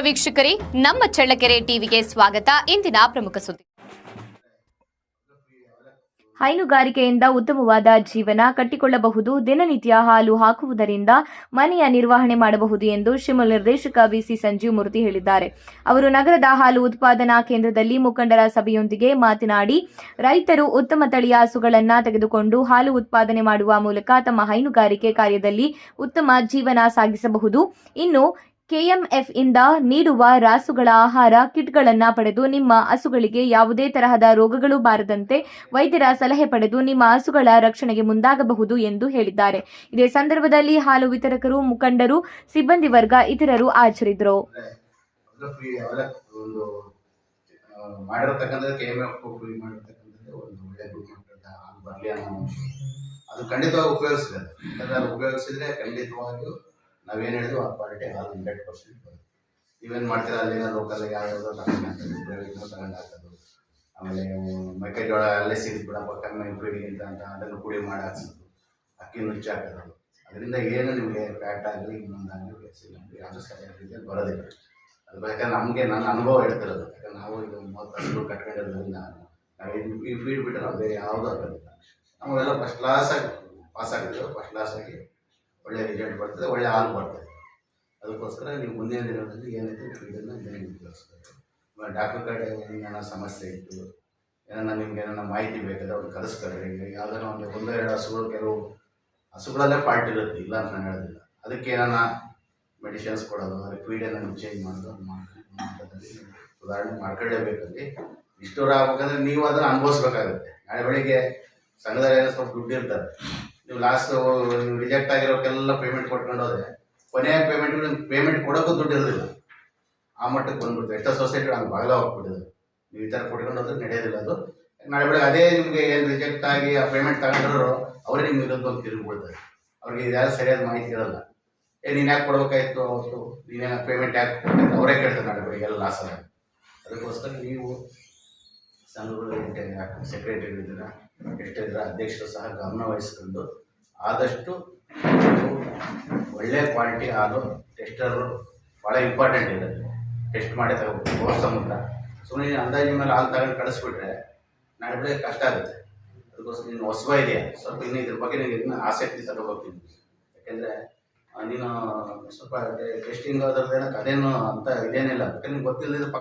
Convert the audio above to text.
ವೀಕ್ಷಕರೇ, ನಮ್ಮ ಚಳ್ಳಕೆರೆ ಟಿವಿಗೆ ಸ್ವಾಗತ. ಇಂದಿನ ಪ್ರಮುಖ ಸುದ್ದಿ. ಹೈನುಗಾರಿಕೆಯಿಂದ ಉತ್ತಮವಾದ ಜೀವನ ಕಟ್ಟಿಕೊಳ್ಳಬಹುದು, ದಿನನಿತ್ಯ ಹಾಲು ಹಾಕುವುದರಿಂದ ಮನೆಯ ನಿರ್ವಹಣೆ ಮಾಡಬಹುದು ಎಂದು ಶಿಮುಲ್ ನಿರ್ದೇಶಕ ಬಿಸಿ ಸಂಜೀವ್ ಮೂರ್ತಿ ಹೇಳಿದ್ದಾರೆ. ಅವರು ನಗರದ ಹಾಲು ಉತ್ಪಾದನಾ ಕೇಂದ್ರದಲ್ಲಿ ಮುಖಂಡರ ಸಭೆಯೊಂದಿಗೆ ಮಾತನಾಡಿ, ರೈತರು ಉತ್ತಮ ತಳಿಯ ಹಸುಗಳನ್ನು ತೆಗೆದುಕೊಂಡು ಹಾಲು ಉತ್ಪಾದನೆ ಮಾಡುವ ಮೂಲಕ ತಮ್ಮ ಹೈನುಗಾರಿಕೆ ಕಾರ್ಯದಲ್ಲಿ ಉತ್ತಮ ಜೀವನ ಸಾಗಿಸಬಹುದು. ಇನ್ನು ಕೆಎಂಎಫ್ ಇಂದ ನೀಡುವ ರಾಸುಗಳ ಆಹಾರ, ಕಿಟ್ಗಳನ್ನು ಪಡೆದು ನಿಮ್ಮ ಹಸುಗಳಿಗೆ ಯಾವುದೇ ತರಹದ ರೋಗಗಳು ಬಾರದಂತೆ ವೈದ್ಯರ ಸಲಹೆ ಪಡೆದು ನಿಮ್ಮ ಹಸುಗಳ ರಕ್ಷಣೆಗೆ ಮುಂದಾಗಬಹುದು ಎಂದು ಹೇಳಿದ್ದಾರೆ. ಇದೇ ಸಂದರ್ಭದಲ್ಲಿ ಹಾಲು ವಿತರಕರು, ಮುಖಂಡರು, ಸಿಬ್ಬಂದಿ ವರ್ಗ, ಇತರರು ಹಾಜರಿದ್ದರು. ಅದು ಖಂಡಿತವಾಗಿ ಉಪಯೋಗಿಸಿದೆ ಉಪಯೋಗಿಸಿದ್ರೆ ಖಂಡಿತವಾಗಿಯೂ ನಾವೇನು ಹೇಳಿದ್ರು ಆ ಕ್ವಾಲಿಟಿ ಆಲ್ ಹಂಡ್ರೆಡ್ ಪರ್ಸೆಂಟ್ ಬರುತ್ತೆ. ನೀವೇನು ಮಾಡ್ತೀರಾ ಅಲ್ಲಿನ ಲೋಕಲ್ ಯಾವ್ಯಾವುದೋ ತಗೊಂಡು ಹಾಕೋದು ತಗೊಂಡು ಹಾಕೋದು ಆಮೇಲೆ ಮೆಕ್ಕೆಜೋಳ ಅಲ್ಲೇ ಸಿಗುತ್ತೆ ಬಿಡಪ್ಪ ಕಮ್ಮಿ ಇಂಪ್ರೂವಿಂಗ್ ಅಂತ ಅದನ್ನು ಪುಡಿ ಮಾಡಿ ಹಾಕ್ಸೋದು ಅಕ್ಕಿ ನುಚ್ಚಿ ಹಾಕೋದು. ಅದರಿಂದ ಏನು ನಿಮಗೆ ಫ್ಯಾಟ್ ಆಗಲಿ ಇನ್ನೊಂದಾಗಲಿ ಬೇಸಿಲ್ಲ ಯಾವುದೂ ಸರಿಯಾದ ರೀತಿಯಲ್ಲಿ ಬರೋದಿಲ್ಲ ಅದು ಯಾಕಂದ್ರೆ ನಮಗೆ ನನ್ನ ಅನುಭವ ಹೇಳ್ತಿರೋದು. ಯಾಕಂದ್ರೆ ನಾವು ಇದು ಮೂವತ್ತು ಹಸುಗಳು ಕಟ್ಕೊಂಡಿರೋದ್ರಿಂದ ನಾವು ಇದು ಈ ಫೀಡ್ ಬಿಟ್ಟರೆ ನಾವು ಬೇರೆ ಯಾವುದೂ ಆಗೋದಿಲ್ಲ ನಾವೆಲ್ಲ ಫಸ್ಟ್ ಕ್ಲಾಸಾಗಿ ಪಾಸ್ ಆಗಿದ್ದು ಫಸ್ಟ್ ಕ್ಲಾಸಾಗಿ ಒಳ್ಳೆ ರಿಸಲ್ಟ್ ಬರ್ತದೆ, ಒಳ್ಳೆ ಹಾಲು ಬರ್ತದೆ. ಅದಕ್ಕೋಸ್ಕರ ನೀವು ಮುಂದಿನ ದಿನಗಳಲ್ಲಿ ಏನಿದೆ ಇದನ್ನು ಉಪಯೋಗಿಸ್ಬೇಕು ಡಾಕ್ಟರ್ ಕಡೆ ಏನಾರ ಸಮಸ್ಯೆ ಇತ್ತು ಏನಾರ ನಿಮ್ಗೆ ಏನಾರ ಮಾಹಿತಿ ಬೇಕಾದ್ರೆ ಅವ್ರು ಕಲಿಸ್ತಾರೆ ಈಗ ಒಂದು ಒಂದು, ಎರಡು ಹಸುಗಳು, ಕೆಲವು ಹಸುಗಳಲ್ಲೇ ಫಾಲ್ಟ್ ಇರುತ್ತೆ, ಇಲ್ಲ ಅಂತ ನಾನು ಹೇಳೋದಿಲ್ಲ. ಅದಕ್ಕೆ ಏನಾರ ಮೆಡಿಸಿನ್ಸ್ ಕೊಡೋದು ಅದಕ್ಕೆ ಫೀಡನ್ನು ಚೇಂಜ್ ಮಾಡೋದು ಸುಧಾರಣೆ ಮಾಡ್ಕೊಳ್ಳೇಬೇಕಲ್ಲಿ. ಇಷ್ಟೋರ ಆಗ್ಬೇಕಂದ್ರೆ ನೀವು ಅದನ್ನು ಅನುಭವಿಸ್ಬೇಕಾಗುತ್ತೆ. ನಾಳೆ ಬೆಳಿಗ್ಗೆ ಸಂಘದಲ್ಲಿ ಏನೋ ಸ್ವಲ್ಪ ದುಡ್ಡು ಇರ್ತಾರೆ ನೀವು ಲಾಸ್ಟ್ ರಿಜೆಕ್ಟ್ ಆಗಿರೋಕ್ಕೆಲ್ಲ ಪೇಮೆಂಟ್ ಕೊಟ್ಕೊಂಡು ಹೋದ್ರೆ, ಕೊನೆಯ ಪೇಮೆಂಟ್ ನಿಮ್ಗೆ ಪೇಮೆಂಟ್ ಕೊಡೋಕ್ಕೂ ದುಡ್ಡು ಇರೋದಿಲ್ಲ. ಆ ಮಟ್ಟಕ್ಕೆ ಬಂದ್ಬಿಡ್ತು ಎಷ್ಟೋ ಸೊಸೈಟಿ ಹಂಗೆ ಬಾಗಲ ಹೋಗ್ಬಿಟ್ಟಿದೆ. ನೀವು ಈ ಥರ ಕೊಟ್ಕೊಂಡು ಹೋದ್ರೆ ನಡೆಯೋದಿಲ್ಲ ಅದು. ನಾಳೆ ಬೆಳಗ್ಗೆ ಅದೇ ನಿಮಗೆ ಏನು ರಿಜೆಕ್ಟ್ ಆಗಿ ಆ ಪೇಮೆಂಟ್ ತಗೊಂಡ್ರು ಅವರೇ ನಿಮ್ಗೆ ಇರೋದು ಬಂದು ತಿರುಗಿಬಿಡ್ತಾರೆ ಅವ್ರಿಗೆ ಯಾರು ಸರಿಯಾದ ಮಾಹಿತಿ ಇರೋಲ್ಲ. ಏ, ನೀನು ಯಾಕೆ ಕೊಡ್ಬೇಕಾಯ್ತು ಅವತ್ತು? ನೀನೇನು ಪೇಮೆಂಟ್ ಯಾಕೆ ಕೊಡ್ಬೇಕು ಅವರೇ ಕೇಳ್ತಾರೆ ನಾಳೆ ಬೆಳಗ್ಗೆ ಎಲ್ಲ ಲಾಸ್ ಆಗ ಅದಕ್ಕೋಸ್ಕರ ನೀವು ಸಂಘಗಳು ಸೆಕ್ರೆಟರಿ ಇದ್ದೀರಾ ಎಷ್ಟಿದ್ರ ಅಧ್ಯಕ್ಷರು ಸಹ ಗಮನ ವಹಿಸ್ಕೊಂಡು ಆದಷ್ಟು ಒಳ್ಳೆಯ ಒಳ್ಳೆ ಕ್ವಾಲಿಟಿ ಹಾಲು ಟೆಸ್ಟರು ಭಾಳ ಇಂಪಾರ್ಟೆಂಟ್ ಇದೆ. ಟೆಸ್ಟ್ ಮಾಡಿ ತಗೋಬೇಕು ಮುಖ ಸುಮ್ಮನೆ ನೀನು ಅಂದಾಜಿನ ಮೇಲೆ ಹಾಲು ತಗೊಂಡು ಕಳಿಸ್ಬಿಟ್ರೆ ನಾಳೆ ಕಷ್ಟ ಆಗುತ್ತೆ. ಅದಕ್ಕೋಸ್ಕರ ನೀನು ಹೊಸಬ ಇದೆಯಾ. ಸ್ವಲ್ಪ ಇನ್ನು ಇದ್ರ ಬಗ್ಗೆ ನೀನು ಇನ್ನೂ ಆಸಕ್ತಿ ತಗೋಬೇಕು ಯಾಕೆಂದರೆ ನೀನು ಸ್ವಲ್ಪ ಟೆಸ್ಟಿಂಗ್ ಅದರದ್ದು ಏನಕ್ಕೆ ಅದೇನು ಅಂತ ಇದೇನಿಲ್ಲ. ಯಾಕಂದ್ರೆ ನಿಮ್ಗೆ ಗೊತ್ತಿಲ್ಲದಿದ್ದ ಪಕ್ಕ